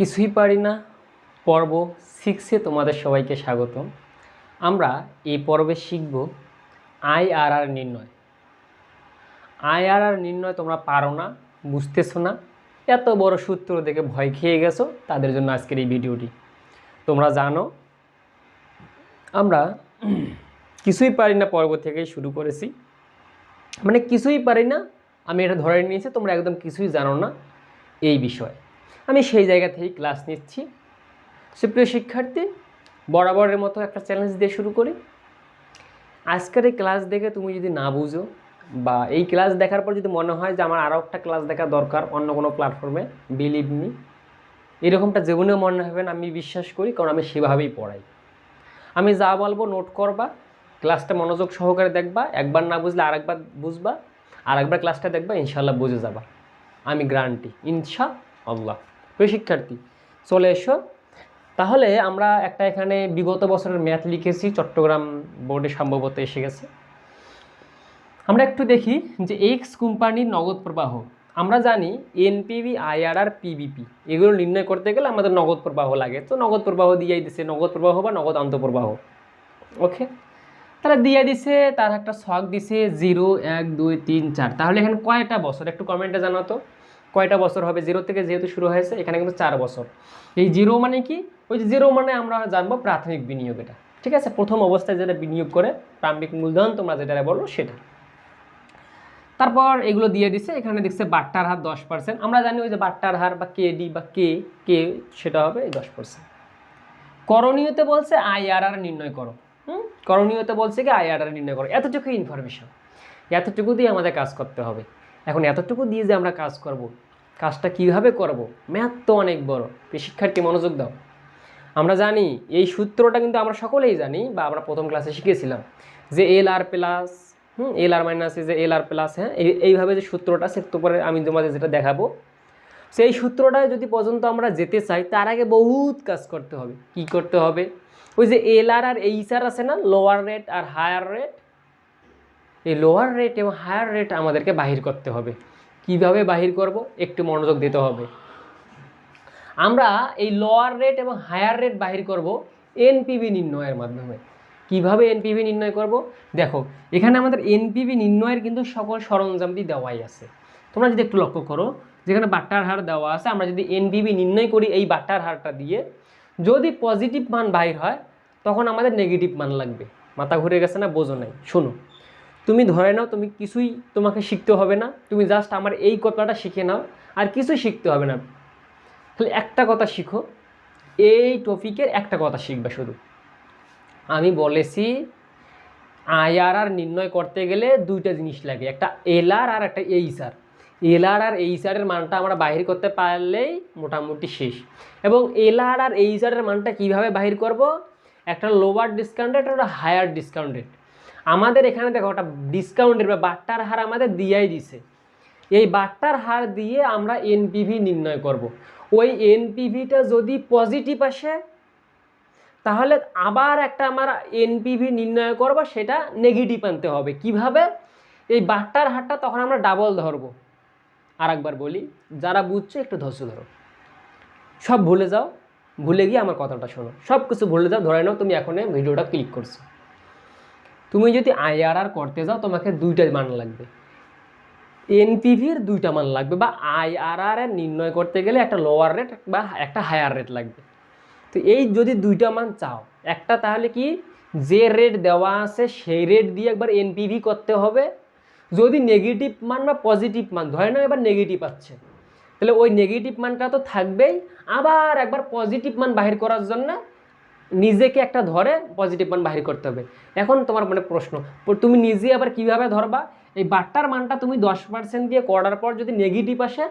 কিছুই পারি না। পর্ব সিক্সে তোমাদের সবাইকে স্বাগতম। আমরা এই পর্বে শিখব আইআরআর নির্ণয়। আইআরআর নির্ণয় তোমরা পারো না, বুঝতেছো না। এত বড় সূত্র দেখে ভয় খেয়ে গেছো, তাদের জন্য আজকের এই ভিডিওটি। তোমরা জানো, আমরা কিছুই পারি না পর্ব থেকেই শুরু করেছি। মানে কিছুই পারি না, আমি এটা ধরে নিয়েছি, তোমরা একদম কিছুই জানো না এই বিষয়ে। আমি সেই জায়গা থেকেই ক্লাস নিচ্ছি। সুপ্রিয় শিক্ষার্থী, বরাবরের মতো একটা চ্যালেঞ্জ দিয়ে শুরু করি। আজকের এই ক্লাস দেখে তুমি যদি না বুঝো বা এই ক্লাস দেখার পর যদি মনে হয় যে আমার আরও একটা ক্লাস দেখা দরকার, অন্য কোনো প্ল্যাটফর্মে বিলিভ মি এরকমটা জীবনেও মনে হবে না, আমি বিশ্বাস করি, কারণ আমি সেভাবেই পড়াই। আমি যা বলব নোট করবা ক্লাসটা মনোযোগ সহকারে দেখবা, একবার না বুঝলে আরেকবার বুঝবা আর একবার ক্লাসটা দেখবা ইনশাল্লাহ বুঝে যাবা। আমি গ্রান্টি ইনশা আল্লাহ প্রিয় শিক্ষার্থী, চলে এসো। তাহলে আমরা একটা এখানে বিগত বছরের ম্যাথ লিখেছি, চট্টগ্রাম বোর্ডে সম্ভবত এসে গেছে। আমরা একটু দেখি যে এক্স কোম্পানির নগদ প্রবাহ। আমরা জানি এনপিভি আইআরআর পিবিপি এগুলো নির্ণয় করতে গেলে আমাদের নগদ প্রবাহ লাগে। তো নগদ প্রবাহ দিয়েই দিছে, নগদ প্রবাহ বা নগদ আন্তঃপ্রবাহ। ওকে তারা দিয়ে দিছে, তার একটা ছক দিছে জিরো এক, দুই, তিন, চার। তাহলে এখানে কয়টা বছর? একটু কমেন্টে জানাতো। কয়টা বছর হবে? জিরো থেকে যেহেতু শুরু হয়েছে, এখানে কিন্তু চার বছর। এই জিরো মানে কি? ওই যে জিরো মানে আমরা জানব প্রাথমিক বিনিয়োগ এটা। ঠিক আছে? প্রথম অবস্থায় যেটা বিনিয়োগ করে, প্রারম্ভিক মূলধন, তোমরা যেটা বলল সেটা। তারপর এগুলো দিয়ে দিছে, এখানে দেখছে বাট্টার হার দশ পার্সেন্ট আমরা জানি ওই যে বাট্টার হার বা কে ডি বা কে কে সেটা হবে এই দশ পার্সেন্ট করণীয়তে বলছে আইআরআর নির্ণয় করো। হুম? করণীয়তে বলছে কি আইআরআর নির্ণয় করো। এতটুকু ইনফরমেশন এতটুকু দিয়ে আমাদের কাজ করতে হবে। এখন এতটুকু দিয়ে যে আমরা কাজ করব, কাজটা কীভাবে করব ম্যাথ তো অনেক বড়। শিক্ষার্থী, মনোযোগ দাও। আমরা জানি, এই সূত্রটা কিন্তু আমরা সকলেই জানি বা আমরা প্রথম ক্লাসে শিখেছিলাম যে এল আর প্লাস হুম এল আর মাইনাস যে এল আর প্লাস হ্যাঁ এই, এইভাবে যে সূত্রটা সে পরে আমি তোমাদের যেটা দেখাবো। সেই সূত্রটা যদি পর্যন্ত আমরা যেতে চাই, তার আগে বহুত কাজ করতে হবে। কি করতে হবে? ওই যে এল আর আর এইচ আর আছে না লোয়ার রেট আর হায়ার রেট এই লোয়ার রেট এবং হায়ার রেট আমাদেরকে বাহির করতে হবে। কীভাবে বাহির করব? একটু মনোযোগ দিতে হবে। আমরা এই লোয়ার রেট এবং হায়ার রেট বাহির করব এনপিভি নির্ণয়ের মাধ্যমে। কীভাবে এনপিভি নির্ণয় করব? দেখো, এখানে আমাদের এনপিভি নির্ণয়ের কিন্তু সকল সরঞ্জামটি দেওয়াই আছে। তোমরা যদি একটু লক্ষ্য করো, যেখানে বাট্টার হার দেওয়া আছে, আমরা যদি এনপিভি নির্ণয় করি এই বাট্টার হারটা দিয়ে, যদি পজিটিভ মান বাহির হয়, তখন আমাদের নেগেটিভ মান লাগবে। মাথা ঘুরে গেছে না? বোঝো নাই। শোনো। তুমি ধরে নাও, তুমি কিছুই তোমাকে শিখতে হবে না। তুমি জাস্ট আমার এই কথাটা শিখে নাও, আর কিছুই শিখতে হবে না। তাহলে একটা কথা শিখো, এই টপিকের একটা কথা শিখবে শুধু। আমি বলেছি আইআরআর নির্ণয় করতে গেলে দুইটা জিনিস লাগে, একটা এলআর আর একটা এইচআর এলআর আর এইচআরের মানটা আমরা বাহির করতে পারলেই মোটামুটি শেষ। এবং এলআর আর এইচআরের মানটা কীভাবে বাহির করব? একটা লোয়ার ডিসকাউন্টেড একটা হায়ার ডিসকাউন্টেড আমাদের এখানে দেখো একটা ডিসকাউন্টের বা বাট্টার হার আমাদের দিয়াই দিছে। এই বাট্টার হার দিয়ে আমরা এনপিভি নির্ণয় করব। ওই এনপিভিটা যদি পজিটিভ আসে, তাহলে আবার একটা আমার এনপিভি নির্ণয় করব, সেটা নেগেটিভ আনতে হবে। কীভাবে? এই বাট্টার হারটা তখন আমরা ডাবল ধরবো। আর একবার বলি, যারা বুঝছ একটু ধৈর্য ধরো। সব ভুলে যাও, ভুলে গিয়ে আমার কথাটা শোনো। সব কিছু ভুলে যাও, ধরে নাও তুমি এখন ভিডিওটা ক্লিক করছ। তুমি যদি আইআরআর করতে যাও, তোমাকে দুইটা মান লাগবে। এনপিভির দুইটা মান লাগবে বা আইআরআর এর নির্ণয় করতে গেলে একটা লোয়ার রেট বা একটা হায়ার রেট লাগবে। তো এই যদি দুইটা মান চাও, একটা তাহলে কি যে রেট দেওয়া আছে সেই রেট দিয়ে একবার এনপিভি করতে হবে। যদি নেগেটিভ মান বা পজিটিভ মান, ধরে নাও এবার নেগেটিভ আছে তাহলে ওই নেগেটিভ মানটা তো থাকবেই, আবার একবার পজিটিভ মান বাহির করার জন্য নিজেকে একটা ধরে পজিটিভ মান বাহির করতে হবে। এখন তোমার মানে প্রশ্ন তুমি নিজে আবার কীভাবে ধরবা? এই বাট্টার মানটা তুমি দশ পার্সেন্ট দিয়ে করার পর যদি নেগেটিভ আসে,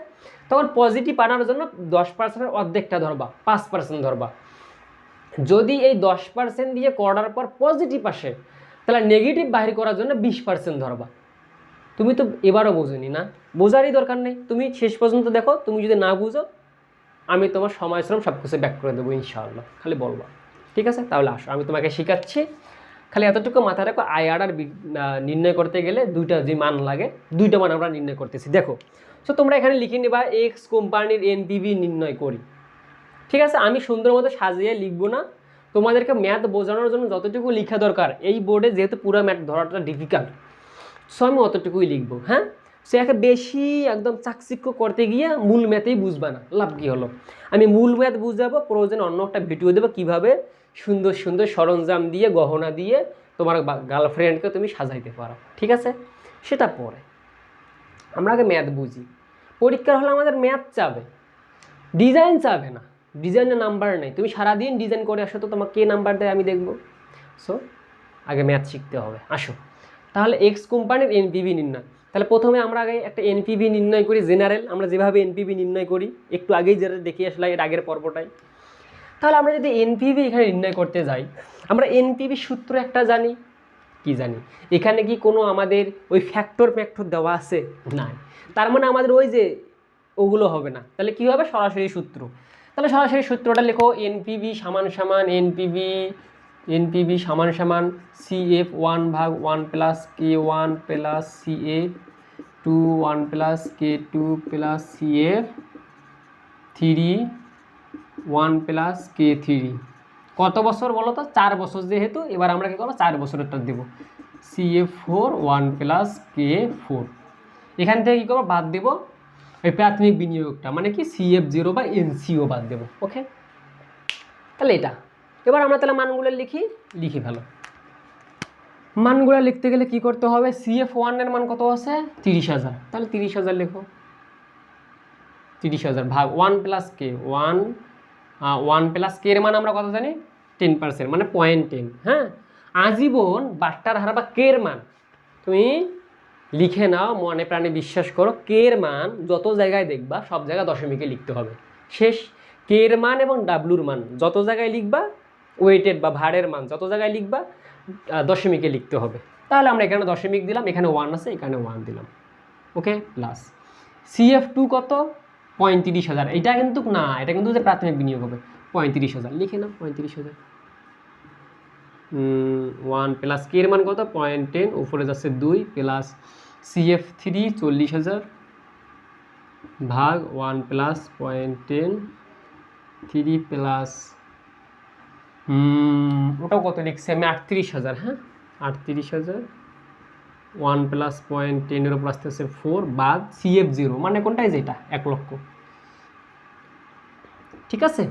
তখন পজিটিভ আনার জন্য দশ পার্সেন্টের অর্ধেকটা ধরবা, পাঁচ পার্সেন্ট ধরবা। যদি এই দশ পার্সেন্ট দিয়ে করার পর পজিটিভ আসে, তাহলে নেগেটিভ বাহির করার জন্য বিশ পার্সেন্ট ধরবা। তুমি তো এবারও বোঝনি না? বোঝারই দরকার নেই। তুমি শেষ পর্যন্ত দেখো, তুমি যদি না বুঝো, আমি তোমার সময় শ্রম সব কিছু ব্যাক করে দেবো ইনশাআল্লাহ। খালি বলবা। ঠিক আছে? তাহলে আসো, আমি তোমাকে শেখাচ্ছি। খালি এতটুকু মাথায় রাখো আইআরআর নির্ণয় করতে গেলে দুইটা যে মান লাগে, দুইটা মান আমরা নির্ণয় করতেছি। দেখো সো তোমরা এখানে লিখে নেবা এক্স কোম্পানির এনপিভি নির্ণয় করি। ঠিক আছে? আমি সুন্দর মতো সাজিয়ে লিখব না। তোমাদেরকে ম্যাথ বোঝানোর জন্য যতটুকু লেখা দরকার, এই বোর্ডে যেহেতু পুরো ম্যাথ ধরাটা ডিফিকাল্ট সো আমি অতটুকুই লিখব হ্যাঁ? সে একে বেশি একদম চাকচিক্য করতে গিয়ে মূল ম্যাথেই বুঝবে না, লাভ কী হলো? আমি মূল ম্যাথ বুঝাবো, প্রয়োজন অন্য একটা ভিডিও দেবো কীভাবে সুন্দর সুন্দর সরঞ্জাম দিয়ে, গহনা দিয়ে তোমার গার্লফ্রেন্ডকে তুমি সাজাইতে পারো। ঠিক আছে? সেটা পরে। আমরা আগে ম্যাথ বুঝি। পরীক্ষার হলে আমাদের ম্যাথ চাবে। ডিজাইন চাবে না। ডিজাইনের নাম্বার নেই। তুমি সারাদিন ডিজাইন করে আসো তো তোমাকে কে নাম্বার দেয় আমি দেখব। সো আগে ম্যাথ শিখতে হবে। আসো। তাহলে এক্স কোম্পানির এনপিভি নির্ণয়। তাহলে প্রথমে আমরা আগে একটা এনপিভি নির্ণয় করি জেনারেল আমরা যেভাবে এনপিভি নির্ণয় করি, একটু আগেই যেটা দেখে আসলাম, এর আগের পর্বটায় তাহলে আমরা যদি এনপিভি এখানে নির্ণয় করতে যাই, আমরা এনপিভি সূত্র একটা জানি। কি জানি? এখানে কি কোনো আমাদের ওই ফ্যাক্টর ফ্যাক্টর দেওয়া আছে? নাই। তার মানে আমাদের ওই যে ওগুলো হবে না। তাহলে কি হবে? সরাসরি সূত্র। তাহলে সরাসরি সূত্রটা লেখো এনপিভি সমান সমান এনপিভি এনপিভি সমান সমান সিএফ ওয়ান ভাগ one plus K one plus CF two one plus K two plus CF three one plus K three. কত বছর বলো তো? চার বছর যেহেতু, এবার আমরা কী করব? চার বছরেরটা দেবো। C F four one plus K four এখান থেকে কী করব? বাদ দেবো ওই প্রাথমিক বিনিয়োগটা মানে কি সি এফ জিরো বা এনসিও বাদ দেবো ওকে তাহলে এটা। এবার আমরা তাহলে মানগুলো লিখি লিখি ভালো। মানগুলো লিখতে গেলে কি করতে হবে? সি এফ ওয়ানের মান কত আছে? তিরিশ হাজার। তাহলে তিরিশ হাজার লেখো। তিরিশ হাজার ভাগ one plus K one one plus K এর মান আমরা কত জানি? টেন পার্সেন্ট মানে পয়েন্ট টেন হ্যাঁ? আজীবন বাট্টার হার বা কের মান, তুমি লিখে নাও, মনে প্রাণে বিশ্বাস করো কের মান যত জায়গায় দেখবা, সব জায়গায় দশমিকে লিখতে হবে। শেষ কের মান এবং ডাব্লুর মান, যত জায়গায় লিখবা ওয়েটেড বা ভাড়ের মান, যত জায়গায় লিখবা দশমিকে লিখতে হবে। তাহলে আমরা এখানে দশমিক দিলাম, এখানে ওয়ান আছে, এখানে ওয়ান দিলাম। ওকে প্লাস সিএফ টু কত? পঁয়ত্রিশ হাজার। এটা কিন্তু না, এটা কিন্তু যে প্রাথমিক বিনিয়োগ হবে, পঁয়ত্রিশ হাজার। লিখে নাও, পঁয়ত্রিশ হাজার। ওয়ান প্লাস কে এর মান কত? পয়েন্ট টেন উপরে যাচ্ছে দুই প্লাস সিএফ থ্রি চল্লিশ হাজার। ভাগ one plus point ten three plus ওটাও কত লিখছি? আমি আটত্রিশ হাজার হ্যাঁ? আটত্রিশ হাজার। ওয়ান প্লাস পয়েন্ট টেনের উপর আসতে আসছে ফোর বাদ সিএফ জিরো। মানে কোনটাই যেটা এক লক্ষ। ঠিক আছে?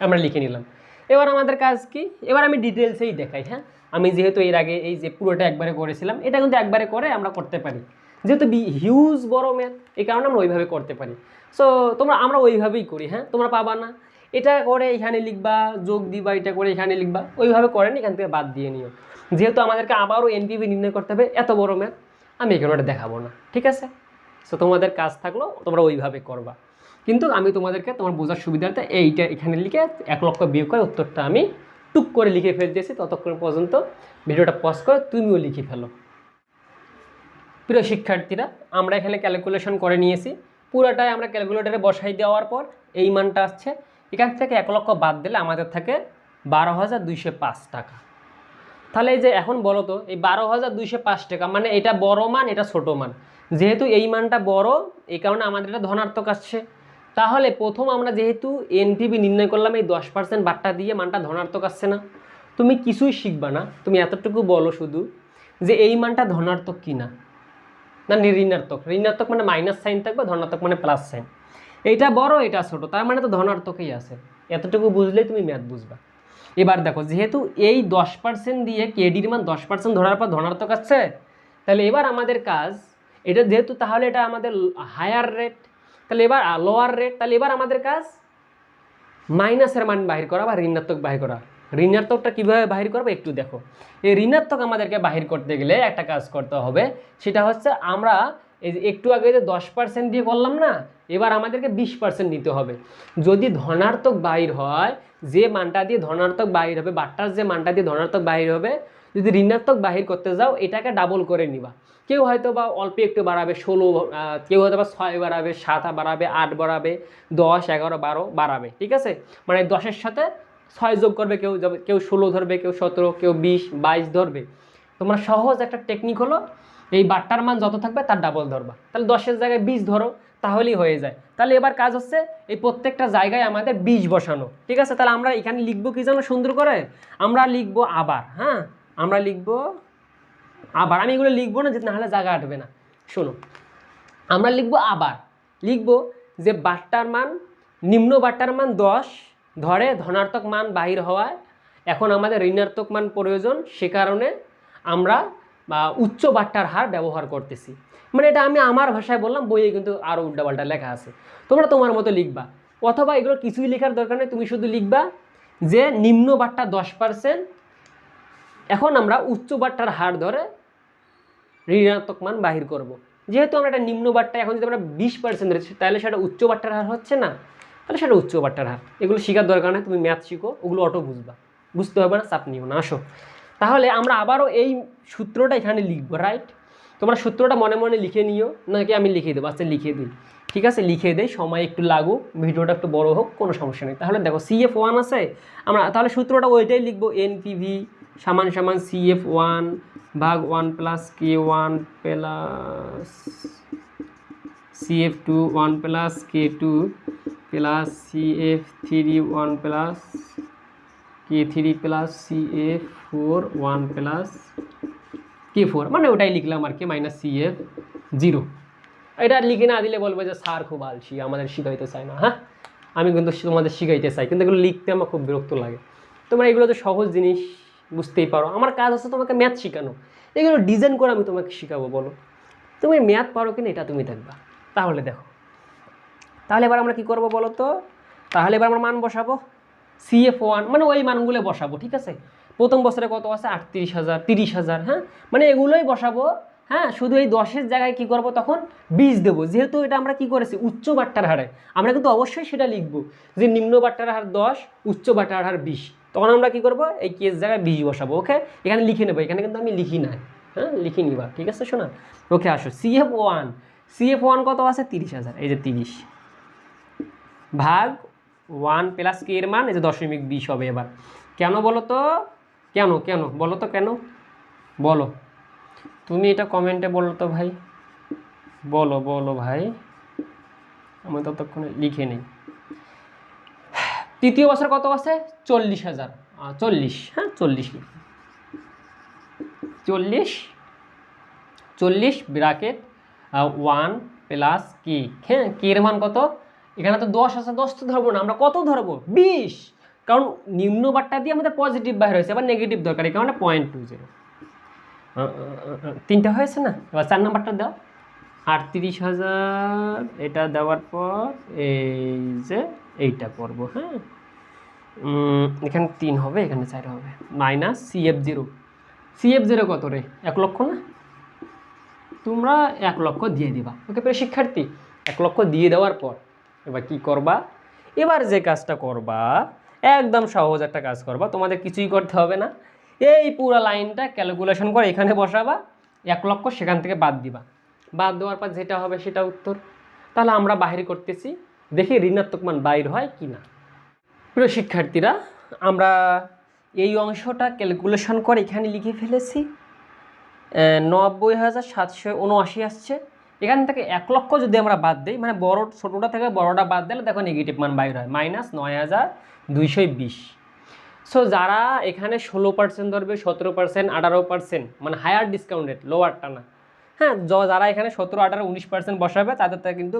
আমরা লিখে নিলাম। এবার আমাদের কাজ কি? এবার আমি ডিটেলসেই দেখাই হ্যাঁ? আমি যেহেতু এর আগে এই যে পুরোটা একবারে করেছিলাম, এটা কিন্তু একবারে করে আমরা করতে পারি। যেহেতু হিউজ বড় ম্যাথ এই কারণে আমরা ওইভাবে করতে পারি। সো তোমরা, আমরা ওইভাবেই করি হ্যাঁ? তোমরা পাবা না? এটা করে এখানে লিখবা, যোগ দিবা, এটা করে এখানে লিখবা, ওইভাবে করেন, এখান থেকে বাদ দিয়ে নিও। যেহেতু আমাদেরকে আবারও এনপিভি নির্ণয় করতে হবে, এত বড় ম্যাথ, আমি এখানে ওটা দেখাবো না, ঠিক আছে? সো তোমাদের কাজ থাকল, তোমরা ওইভাবে করবা। কিন্তু আমি তোমাদেরকে তোমার বোঝার সুবিধার্থে এইটা এখানে লিখে এক লক্ষ বিয়োগ করে উত্তরটা আমি টুক করে লিখে ফেলতেছি, ততক্ষণ পর্যন্ত ভিডিওটা পজ করে তুমিও লিখে ফেলো। প্রিয় শিক্ষার্থীরা, আমরা এখানে ক্যালকুলেশন করে নিয়েছি, পুরোটাই আমরা ক্যালকুলেটারে বসাই দেওয়ার পর এই মানটা আসছে এখান থেকে এক লক্ষ বাদ দিলে আমাদের থাকে বারো হাজার দুইশো পাঁচ টাকা। তাহলে এই যে এখন বলো তো, এই বারো হাজার দুইশো পাঁচ টাকা মানে এটা বড় মান, এটা ছোট মান। যেহেতু এই মানটা বড়, এই কারণে আমাদের এটা ধনাত্মক আসছে। তাহলে প্রথম আমরা যেহেতু এনপিবি নির্ণয় করলাম, এই দশ পার্সেন্ট বাট্টা দিয়ে মানটা ধনাত্মক আসছে না। তুমি কিছুই শিখবা না, তুমি এতটুকু বলো শুধু যে এই মানটা ধনাত্মক কি না না নি- ঋণাত্মক ঋণাত্মক মানে মাইনাস সাইন থাকবে, ধনাত্মক মানে প্লাস সাইন এইটা বড় এটা ছোট। তার মানে তো ধনাত্মকই আছে। এতটুকু বুঝলেই তুমি ম্যাথ বুঝবা। এবার দেখো, যেহেতু এই দশ পার্সেন্ট দিয়ে কেডির মান দশ পার্সেন্ট ধরার পর ধনার্থক আসছে, তাহলে এবার আমাদের কাজ, এটা যেহেতু তাহলে এটা আমাদের হায়ার রেট তাহলে এবার লোয়ার রেট তাহলে এবার আমাদের কাজ মাইনাসের মান বাহির করা বা ঋণাত্মক বাহির করা। ঋণাত্মকটা কীভাবে বাহির করব একটু দেখো। এই ঋণাত্মক আমাদেরকে বাহির করতে গেলে একটা কাজ করতে হবে, সেটা হচ্ছে আমরা এই যে একটু আগে যে দশ পার্সেন্ট দিয়ে করলাম না, এবার আমাদেরকে বিশ পার্সেন্ট নিতে হবে। যদি ধনাত্মক বাহির হয়, যে মানটা দিয়ে ধনাত্মক বাহির হবে, বাট্টার যে মানটা দিয়ে ধনাত্মক বাহির হবে, যদি ঋণাত্মক বাহির করতে যাও, এটাকে ডাবল করে নিবা। কেউ হয়তো বা অল্প একটু বাড়াবে, ষোলো কেউ হয়তো বা ছয় বাড়াবে, সাত বাড়াবে, আট বাড়াবে, দশ, এগারো, বারো বাড়াবে, ঠিক আছে? মানে দশের সাথে ছয় যোগ করবে কেউ কেউ ষোলো ধরবে, কেউ সতেরো, কেউ বিশ, বাইশ ধরবে। তোমরা সহজ একটা টেকনিক হলো এই বাট্টার মান যত থাকবে তার ডাবল ধরবা। তাহলে দশের জায়গায় বিশ ধরো, তাহলেই হয়ে যায়। তাহলে এবার কাজ হচ্ছে এই প্রত্যেকটা জায়গায় আমাদের বীজ বসানো। ঠিক আছে? তাহলে আমরা এখানে লিখব কি জানো সুন্দর করে? আমরা লিখব আবার হ্যাঁ? আমরা লিখব আবার। আমি এগুলো লিখব না, যে নাহলে জায়গা আটবে না। শোনো, আমরা লিখব আবার। লিখব যে বাট্টার মান, নিম্ন বাট্টার মান দশ, ধরে ধনাত্মক মান বাহির হওয়ায়। এখন আমাদের ঋণাত্মক মান প্রয়োজন, সে কারণে আমরা উচ্চ বাট্টার হার ব্যবহার করতেছি। মানে এটা আমি আমার ভাষায় বললাম, বইয়ে কিন্তু আরও উল্টাপাল্টা লেখা আছে। তোমরা তোমার মতো লিখবা। অথবা এগুলো কিছুই লেখার দরকার নেই, তুমি শুধু লিখবা যে নিম্ন বাট্টা দশ পার্সেন্ট এখন আমরা উচ্চ বাট্টার হার ধরে ঋণাত্মক মান বাহির করব। যেহেতু আমরা একটা নিম্ন বাট্টা এখন যদি আমরা বিশ পার্সেন্ট ধরেছি, তাহলে সেটা উচ্চ বাট্টার হার হচ্ছে না। তাহলে সেটা উচ্চ বাট্টার হার। এগুলো শেখার দরকার নেই, তুমি ম্যাথ শিখো, ওগুলো অটো বুঝবা। বুঝতে হবে না, চাপ নিও না, আসো। তাহলে আমরা আবারও এই সূত্রটা এখানে লিখব রাইট তোমরা সূত্রটা মনে মনে লিখে নিও, নাকি আমি লিখে দেবো? আচ্ছা লিখে দিই। ঠিক আছে, লিখে দেই, সময় একটু লাগুক, ভিডিওটা একটু বড় হোক, কোনো সমস্যা নেই। তাহলে দেখো সিএফ ওয়ান আছে। আমরা তাহলে সূত্রটা ওইটাই লিখব এনপিভি সমান সমান সিএফ ওয়ান ভাগ one plus K one plus CF two one plus K two plus CF three one plus K three plus CF four one plus K four মানে ওটাই লিখলাম আর কি মাইনাস সিএফ জিরো এটা লিখে না দিলে বলবে যে স্যার খুব আলসি, আমাদের শিখাইতে চায় না হ্যাঁ? আমি কিন্তু তোমাদের শিখাইতে চাই, কিন্তু এগুলো লিখতে আমার খুব বিরক্ত লাগে। তোমরা এগুলো তো সহজ জিনিস, বুঝতেই পারো। আমার কাজ হচ্ছে তোমাকে ম্যাথ শেখানো। এগুলো ডিজাইন করে আমি তোমাকে শেখাবো, বলো। তুমি ম্যাথ পারো কিনা এটা তুমি দেখবা। তাহলে দেখো। তাহলে এবার আমরা কি করব বলো তো? তাহলে এবার আমরা মান বসাবো। সিএফ ওয়ান মানে ওই মানগুলো বসাবো, ঠিক আছে? প্রথম বছরে কত আছে? আটত্রিশ হাজার, তিরিশ হাজার হ্যাঁ? মানে এগুলোই বসাবো হ্যাঁ? শুধু এই দশের জায়গায় কি করব তখন? বীজ দেবো। যেহেতু এটা আমরা কি করেছি? উচ্চ বাট্টার হারে। আমরা কিন্তু অবশ্যই সেটা লিখব যে নিম্ন বাট্টার হার দশ, উচ্চ বাট্টার হার বিশ। তখন আমরা কি করব? এই কেস জায়গায় বীজ বসাবো, ওকে? এখানে লিখে নেব। এখানে কিন্তু আমি লিখি নাই হ্যাঁ? লিখে নিবা ঠিক আছে শোনা? ওকে, আসো। সিএফ ওয়ান সিএফ ওয়ান কত আছে? তিরিশ হাজার, এই যে তিরিশ। ভাগ ওয়ান প্লাস কে এর মান, এই যে দশমিক বিশ হবে এবার। কেন বলো তো? কেন কেন? বলো তো কেন? বলো। তুমি এটা কমেন্টে বলো তো ভাই। বলো বলো ভাই। আমি ততক্ষণে লিখে নিই। তৃতীয় বছর কত আছে? চল্লিশ হাজার। চল্লিশ হ্যাঁ চল্লিশ চল্লিশ চল্লিশ ব্রাকেট ওয়ান প্লাস কি। হ্যাঁ কি এর মান কত? এখানে তো দশ আছে, দশ তো ধরবো না, আমরা কত ধরবো? বিশ। কারণ নিম্ন বারটা দিয়ে আমাদের পজিটিভ বাইর হয়েছে আবার নেগেটিভ দরকার, এই কারণে পয়েন্ট টু জিরো তিনটা হয়েছে না? এবার চার নাম্বারটা দাও। আটত্রিশ হাজার, এটা দেওয়ার পর এই যে এইটা করব হ্যাঁ? এখানে তিন হবে, এখানে চার হবে। Minus CF zero CF zero কত রে? এক লক্ষ না? তোমরা এক লক্ষ দিয়ে দিবা। ওকে প্রিয় শিক্ষার্থী, এক লক্ষ দিয়ে দেওয়ার পর এবার কি করবা? এবার যে কাজটা করবা, একদম সহজ একটা কাজ করবা, তোমাদের কিছুই করতে হবে না। এই পুরো লাইনটা ক্যালকুলেশন করে এখানে বসাবা, এক লক্ষ সেখান থেকে বাদ দিবা। বাদ দেওয়ার পর যেটা হবে সেটা উত্তর। তাহলে আমরা বাহির করতেছি, দেখি ঋণাত্মক মান বাইর হয় কি না। প্রিয় শিক্ষার্থীরা, আমরা এই অংশটা ক্যালকুলেশন করে এখানে লিখে ফেলেছি। নব্বই হাজার সাতশো উনআশি আসছে। এখান থেকে এক লক্ষ যদি আমরা বাদ দিই মানে বড়, ছোটোটা থেকে বড়টা বাদ দিলে দেখো নেগেটিভ মান বাইর হয় মাইনাস নয় হাজার দুইশো বিশ। সো যারা এখানে ষোলো পার্সেন্ট ধরবে, সতেরো পার্সেন্ট আঠারো পার্সেন্ট মানে হায়ার ডিসকাউন্টেড লোয়ারটা না হ্যাঁ যারা এখানে সতেরো, আঠারো, উনিশ পার্সেন্ট বসাবে, তাদের থেকে কিন্তু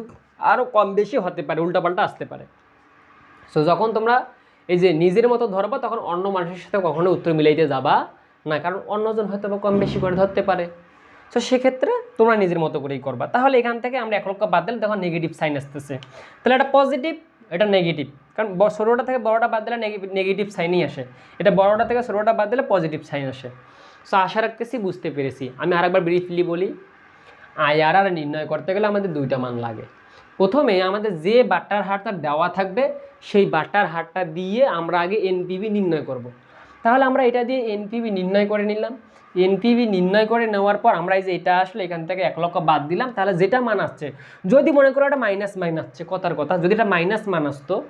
আরও কম বেশি হতে পারে, উল্টাপাল্টা আসতে পারে। সো যখন তোমরা এই যে নিজের মতো ধরবা, তখন অন্য মানুষের সাথে কখনো উত্তর মিলাইতে যাবা না, কারণ অন্যজন হয়তো বা কম বেশি করে ধরতে পারে। তো সেক্ষেত্রে তোমরা নিজের মতো করেই করবা। তাহলে এখান থেকে আমরা এক লক্ষ বাদ দিলে তখন নেগেটিভ সাইন আসতেছে। তাহলে এটা পজিটিভ এটা নেগেটিভ কারণ ষোলোটা থেকে বড়োটা বাদ দিলে নেগেটিভ সাইনই আসে। এটা বড়োটা থেকে ষোলোটা বাদ দিলে পজিটিভ সাইন আসে। সো আশা রাখতেছি বুঝতে পেরেছি। আমি আরেকবার ব্রিফলি বলি, আইআরআর নির্ণয় করতে গেলে আমাদের দুইটা মান লাগে। প্রথমে আমাদের যে বাট্টার হারটা দেওয়া থাকবে, সেই বাট্টার হারটা দিয়ে আমরা আগে এনপিভি নির্ণয় করব। তাহলে আমরা এটা দিয়ে এনপিভি নির্ণয় করে নিলাম। এনপিভি নির্ণয় করে নেওয়ার পর আমরা এই যে এটা আসলে এখান থেকে এক লক্ষ বাদ দিলাম, তাহলে যেটা মান আসছে, যদি মনে করো এটা মাইনাস মান আসছে, কথার কথা, যদি এটা মাইনাস মান আসতো,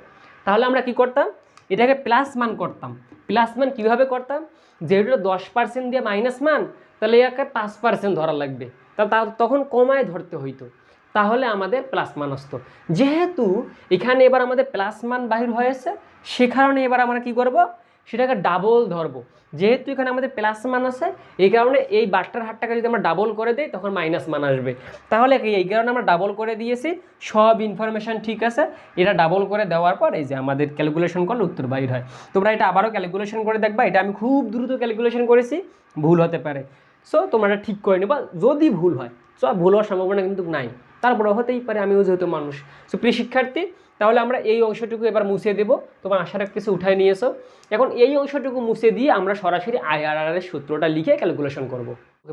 তাহলে আমরা কি করতাম? এটাকে প্লাস মান করতাম। প্লাস মান কীভাবে করতাম? যেহেতু দশ পার্সেন্ট দিয়ে মাইনাস মান, তাহলে একে পাঁচ পার্সেন্ট ধরা লাগবে। তা- তখন কমায় ধরতে হইতো। তাহলে আমাদের প্লাস মান আসতো। যেহেতু এখানে এবার আমাদের প্লাস মান বাহির হয়েছে, সে কারণে এবার আমরা কি করব? সেটাকে ডাবল ধরবো। যেহেতু এখানে আমাদের প্লাস মান আছে, এই কারণে এই বাট্টার হারটাকে যদি আমরা ডাবল করে দিই, তখন মাইনাস মান আসবে। তাহলে এই কারণে আমরা ডাবল করে দিয়েছি, সব ইনফরমেশান ঠিক আছে। এটা ডাবল করে দেওয়ার পর এই যে আমাদের ক্যালকুলেশন করলে উত্তর বাইর হয়। তোমরা এটা আবারও ক্যালকুলেশন করে দেখবা, এটা আমি খুব দ্রুত ক্যালকুলেশন করেছি, ভুল হতে পারে। সো তোমরা এটা ঠিক করে নিবা, যদি ভুল হয়। সো ভুল হওয়ার সম্ভাবনা কিন্তু নাই। তারপরে হতেই পারে, আমিও যেহেতু মানুষ। সো প্রিয় শিক্ষার্থী তাহলে আমরা এই অংশটুকু এবার মুছে দেবো। তোমার আশা রাখতেছি উঠায় নিয়ে এসো এখন এই অংশটুকু মুছে দিয়ে আমরা সরাসরি আইআরআর এর সূত্রটা লিখে ক্যালকুলেশন করব।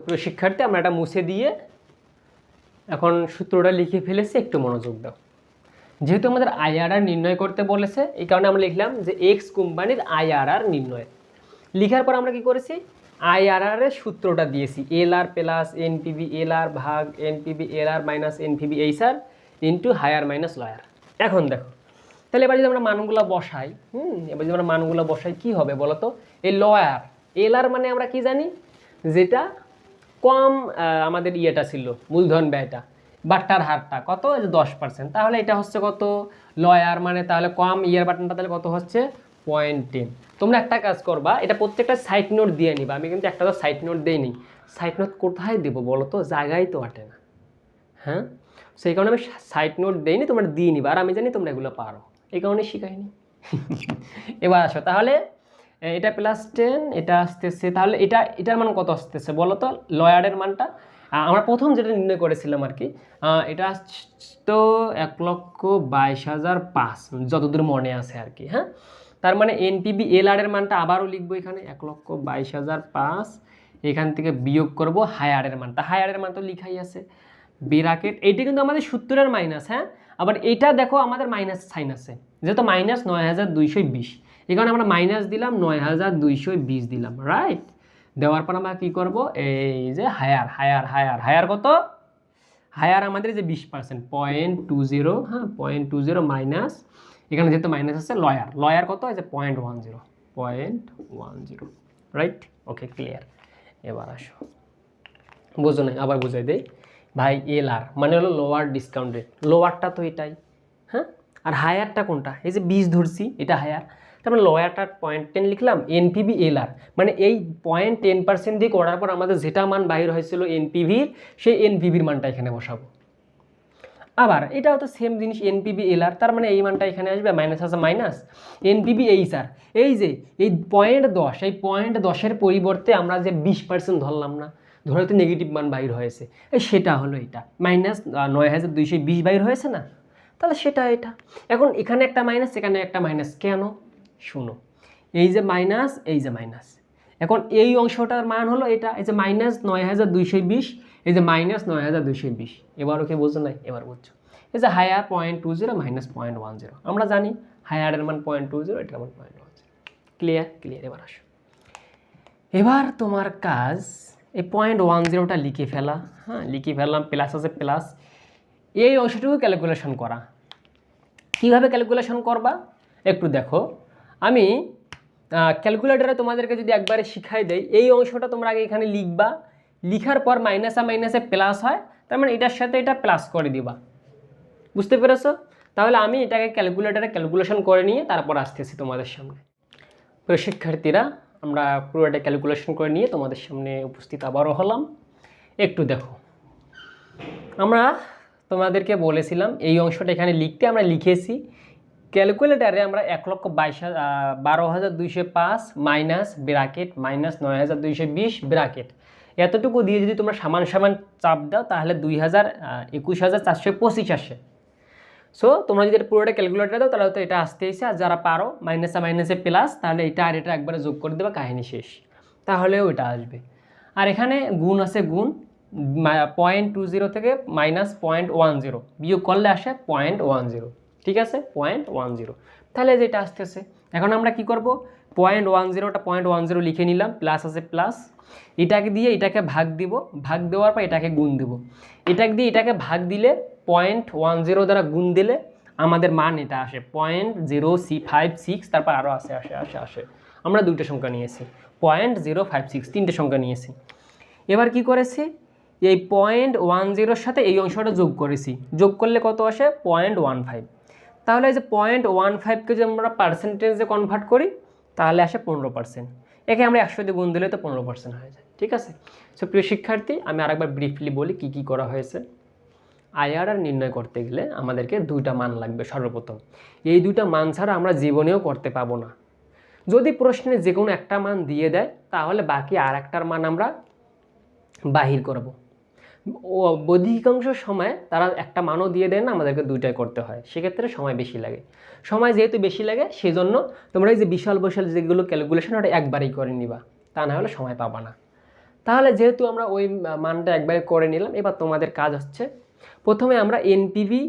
প্রিয় শিক্ষার্থী, আমরা এটা মুছে দিয়ে এখন সূত্রটা লিখে ফেলেছি, একটু মনোযোগ দাও। যেহেতু আমাদের আইআরআর নির্ণয় করতে বলেছে, এই কারণে আমরা লিখলাম যে এক্স কোম্পানির আইআরআর নির্ণয়। লিখার পর আমরা কি করেছি? আইআরআর এর সূত্রটা দিয়েছি। এল আর প্লাস এনপিবি এল আর ভাগ NPV L R minus NPV H R into higher minus lower এখন দেখো, তাহলে এবার যদি আমরা মানগুলো বসাই, হুম, এবার যদি আমরা মানগুলো বসাই, কি হবে বলো তো এই লয়ার এল আর মানে আমরা কি জানি? যেটা কম আমাদের ইয়েটা ছিল, মূলধন ব্যয়টা, বাট্টার হারটা, কত? দশ পার্সেন্ট তাহলে এটা হচ্ছে কত? লয়ার মানে তাহলে কম ইয়ার বাটনটা তাহলে কত হচ্ছে? পয়েন্ট টেন তোমরা একটা কাজ করবা, এটা প্রত্যেকটা সাইড নোট দিয়ে নিবা। আমি কিন্তু একটা তো সাইড নোট দেইনি। সাইড নোট কোথায় দেবো বলো তো জায়গায় তো আটে না। হ্যাঁ? সেই কারণে আমি সাইড নোট দেইনি, তোমরা দিয়ে নিবা। আর আমি জানি তোমরা এগুলো পারো। এই কারণে শিখাইনি। এবার আসো, তাহলে এটা প্লাস টেন এটা আসতেছে, তাহলে এটা, এটার মান কত আসতেছে বলো তো? লয়ারের মানটা? আমরা প্রথম যেটা নির্ণয় করেছিলাম আর কি এটা তো এক লক্ষ বাইশ হাজার পাঁচ, যতদূর মনে আছে আর কি হ্যাঁ? তার মানে এনপিবি এল এর মানটা আবারও লিখব এখানে, এক লক্ষ বাইশ হাজার পাঁচ, এখান থেকে বিয়োগ করব হায়ারের মানটা হায়ারের মান তো লিখাই আছে। বিরাকেট এইটা কিন্তু আমাদের সত্তরের মাইনাস হ্যাঁ? আবার এটা দেখো আমাদের মাইনাস সাইন আছে। যেহেতু মাইনাস নয় হাজার দুইশো বিশ, এই কারণে আমরা মাইনাস দিলাম, নয় হাজার দুইশো বিশ দিলাম রাইট দেওয়ার পর আমরা কী করব? এই যে হায়ার হায়ার হায়ার হায়ার কত? হায়ার আমাদের যে বিশ পার্সেন্ট পয়েন্ট টু জিরো হ্যাঁ? পয়েন্ট টু জিরো মাইনাস এখানে যেহেতু মাইনাস আছে লয়ার লয়ার কত? আছে point one zero point one zero right okay clear এবার আসো। বোঝো নাই, আবার বুঝাই দেই। ভাই এল আর মানে হলো লোয়ার ডিসকাউন্ট রেট লোয়ারটা তো এটাই হ্যাঁ? আর হায়ারটা কোনটা? এই যে বিশ ধরছি, এটা হায়ার তারপরে লয়ারটার পয়েন্ট টেন লিখলাম এনপিভি এল আর মানে এই পয়েন্ট টেন পার্সেন্ট দিয়ে করার পর আমাদের যেটা মান বাইর হয়েছিল এনপিভির সেই এনপিভির মানটা এখানে বসাবো। আবার এটাও তো সেম জিনিস এনপিবি এল আর তার মানে এই মানটা এখানে আসবে মাইনাস আছে মাইনাস এনপিবি এইচ আর এই যে, এই পয়েন্ট দশ, এই পয়েন্ট দশের পরিবর্তে আমরা যে বিশ পার্সেন্ট ধরলাম না ধরে তো নেগেটিভ মান বাইর হয়েছে, এই সেটা হলো এটা। মাইনাস নয় হাজার দুইশো বিশ বাইর হয়েছে না? তাহলে সেটা এটা। এখন এখানে একটা মাইনাস এখানে একটা মাইনাস কেন? শুনো, এই যে মাইনাস এই যে মাইনাস এখন এই অংশটার মান হলো এটা, এই যে মাইনাস নয় হাজার দুইশো বিশ, এই যে মাইনাস নয় হাজার দুইশো বিশ। এবার ওকে বোঝো নাই? এবার বুঝছ এই যে higher point two zero minus point one zero আমরা জানি হায়ারের মান পয়েন্ট টু জিরো এটার মান point one zero clear clear এবার আসো। এবার তোমার কাজ এই পয়েন্ট ওয়ান জিরোটা লিখে ফেলা হ্যাঁ লিখে ফেললাম প্লাস আছে প্লাস এই অংশটুকু ক্যালকুলেশন করা। কীভাবে ক্যালকুলেশন করবা? একটু দেখো। আমি ক্যালকুলেটারে তোমাদেরকে যদি একবারে শিখাই দেই, এই অংশটা তোমরা আগে এখানে লিখবা। লিখার পর মাইনাসে মাইনাসে প্লাস হয়, তার মানে এটার সাথে এটা প্লাস করে দিবা। বুঝতে পেরেছ? তাহলে আমি এটাকে ক্যালকুলেটারে ক্যালকুলেশন করে নিয়ে তারপর আসতেছি তোমাদের সামনে। প্রিয় শিক্ষার্থীরা আমরা পুরোটা ক্যালকুলেশন করে নিয়ে তোমাদের সামনে উপস্থিত আবারও হলাম। একটু দেখো। আমরা তোমাদেরকে বলেছিলাম, এই অংশটা এখানে লিখতে আমরা লিখেছি ক্যালকুলেটারে আমরা এক লক্ষ বাইশ বারো হাজার দুইশো পাঁচ মাইনাস ব্রাকেট মাইনাস নয় হাজার দুইশো বিশ ব্রাকেট এতটুকু দিয়ে যদি তোমরা সমান সামান চাপ দাও, তাহলে দুই হাজার একুশ হাজার চারশো পঁচিশ আসে। সো তোমরা যদি পুরোটা ক্যালকুলেটার দাও, তাহলে তো এটা আসতে এসে আর যারা পারো মাইনাসে মাইনাসে প্লাস তাহলে এটা আর এটা একবারে যোগ করে দেবে, কাহিনী শেষ। তাহলেও এটা আসবে। আর এখানে গুণ আছে গুণ পয়েন্ট টু জিরো থেকে মাইনাস পয়েন্ট ওয়ান জিরো বিয়োগ করলে আসে পয়েন্ট ওয়ান জিরো ঠিক আছে? পয়েন্ট ওয়ান জিরো তাহলে যেটা আসতেছে। এখন আমরা কি করব? পয়েন্ট ওয়ান জিরোটা পয়েন্ট ওয়ান জিরো লিখে নিলাম প্লাস আছে প্লাস এটাকে দিয়ে এটাকে ভাগ দিব। ভাগ দেওয়ার পর এটাকে গুণ দেব। এটাকে দিয়ে এটাকে ভাগ দিলে পয়েন্ট ওয়ান জিরো দ্বারা গুণ দিলে আমাদের মান এটা আসে। Point zero C five six তারপর আরও আসে আসে আসে আসে। আমরা দুইটা সংখ্যা নিয়েছি। পয়েন্ট জিরো ফাইভ সিক্স তিনটে সংখ্যা নিয়েছি। এবার কি করেছি? এই পয়েন্ট ওয়ান জিরোর সাথে এই অংশটা যোগ করেছি। যোগ করলে কত আসে? পয়েন্ট ওয়ান ফাইভ তাহলে এই যে পয়েন্ট ওয়ান ফাইভকে যদি আমরা পার্সেন্টেজে কনভার্ট করি, তাহলে আসে পনেরো পার্সেন্ট একে আমরা একশো দিয়ে গুণ দিলে তো পনেরো পার্সেন্ট হয়ে যায়। ঠিক আছে? সো প্রিয় শিক্ষার্থী, আমি আরেকবার ব্রিফলি বলি কী কী করা হয়েছে। আইআরআর নির্ণয় করতে গেলে আমাদেরকে দুইটা মান লাগবে সর্বপ্রথম। এই দুইটা মান ছাড়া আমরা জীবনেও করতে পাবো না। যদি প্রশ্নে যে কোনো একটা মান দিয়ে দেয়, তাহলে বাকি আর একটার মান আমরা বাহির করব। অধিকাংশ সময় তারা একটা মানও দিয়ে দেয় না, আমাদেরকে দুইটাই করতে হয়। সেক্ষেত্রে সময় বেশি লাগে। সময় যেহেতু বেশি লাগে, সেজন্য তোমরা এই যে বিশাল বিশাল যেগুলো ক্যালকুলেশন ওটা একবারই করে নিবা। তা না হলে সময় পাবা না। তাহলে যেহেতু আমরা ওই মানটা একবারে করে নিলাম, এবার তোমাদের কাজ হচ্ছে প্রথমে আমরা এনপিভি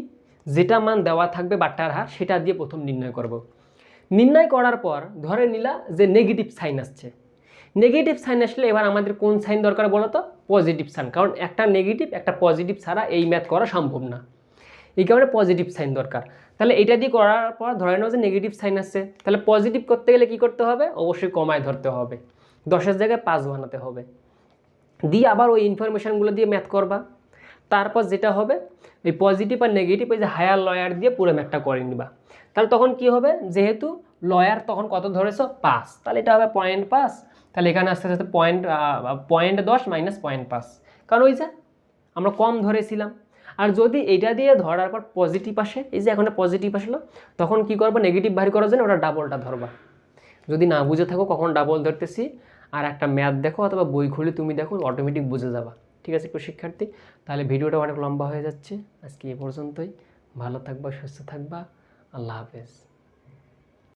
যেটা মান দেওয়া থাকবে বাট্টার হার, সেটা দিয়ে প্রথম নির্ণয় করব। নির্ণয় করার পর ধরে নিলা যে নেগেটিভ সাইন আসছে। নেগেটিভ সাইন আসলে এবার আমাদের কোন সাইন দরকার বলো তো? পজিটিভ সাইন কারণ একটা নেগেটিভ একটা পজিটিভ ছাড়া এই ম্যাথ করা সম্ভব না। এই কারণে পজিটিভ সাইন দরকার। তাহলে এটা দিয়ে করার পর ধরে নাও যে নেগেটিভ সাইন আসছে। তাহলে পজিটিভ করতে গেলে কি করতে হবে? অবশ্যই কমায় ধরতে হবে। দশের জায়গায় পাঁচ বানাতে হবে। দিয়ে আবার ওই ইনফরমেশানগুলো দিয়ে ম্যাথ করবা। তারপর যেটা হবে ওই পজিটিভ আর নেগেটিভ ওই যে হায়ার লয়ার দিয়ে পুরো ম্যাথটা করে নিবা। তাহলে তখন কি হবে? যেহেতু লয়ার তখন কত ধরেছো? পাস তাহলে এটা হবে পয়েন্ট পাস তাহলে এখানে আস্তে আস্তে পয়েন্ট পয়েন্ট দশ মাইনাস পয়েন্ট পাস কারণ ওই যে আমরা কম ধরেছিলাম। আর যদি এটা দিয়ে ধরার পর পজিটিভ আসে, এই যে এখন পজিটিভ আসলো, তখন কি করব? নেগেটিভ বাড়ি করার জন্য ওটা ডাবলটা ধরবা। যদি না বুঝে থাকো, কখন ডাবল ধরতেছি? আর একটা ম্যাথ দেখো অথবা বই খুলে, তুমি দেখো অটোমেটিক বুঝে যাবা। ঠিক আছে, একটু শিক্ষার্থী। তাহলে ভিডিওটা অনেক লম্বা হয়ে যাচ্ছে। আজকে এ পর্যন্তই। ভালো থাকবা, সুস্থ থাকবা। আল্লাহ হাফেজ।